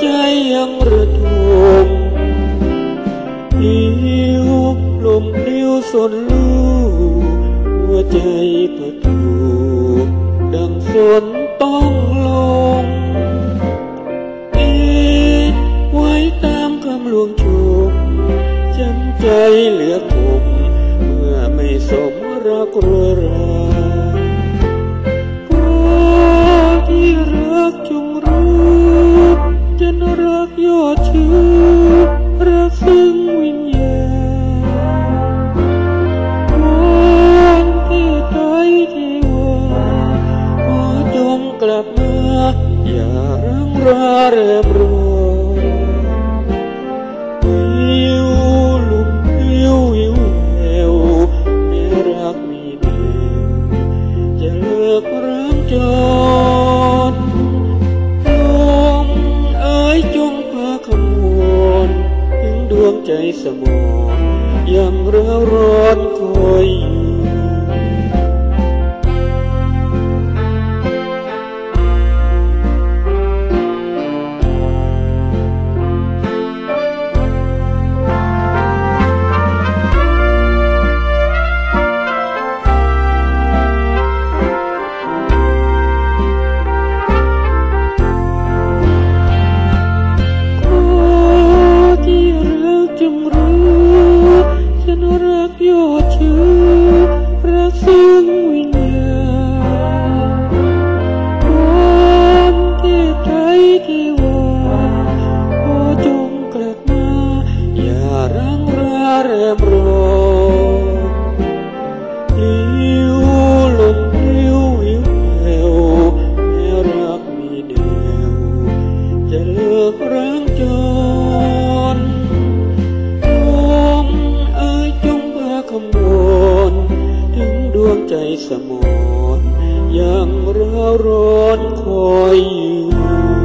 ใจยังระทมหิวลมพลิ้วสนลูหัวใจผะทูดังฝนต้องลงเอ็ดไว้ตามคำลวงชมจำใจเหลือคมเมื่อไม่สมรักเรือรา កជងរូបចិនរាកយកឈឺរាកសឹងវិញ្ញា Yara Rara ใจสมองยังเร่าร้อน ใจสมอนยังเร่าร้อนคอยอยู่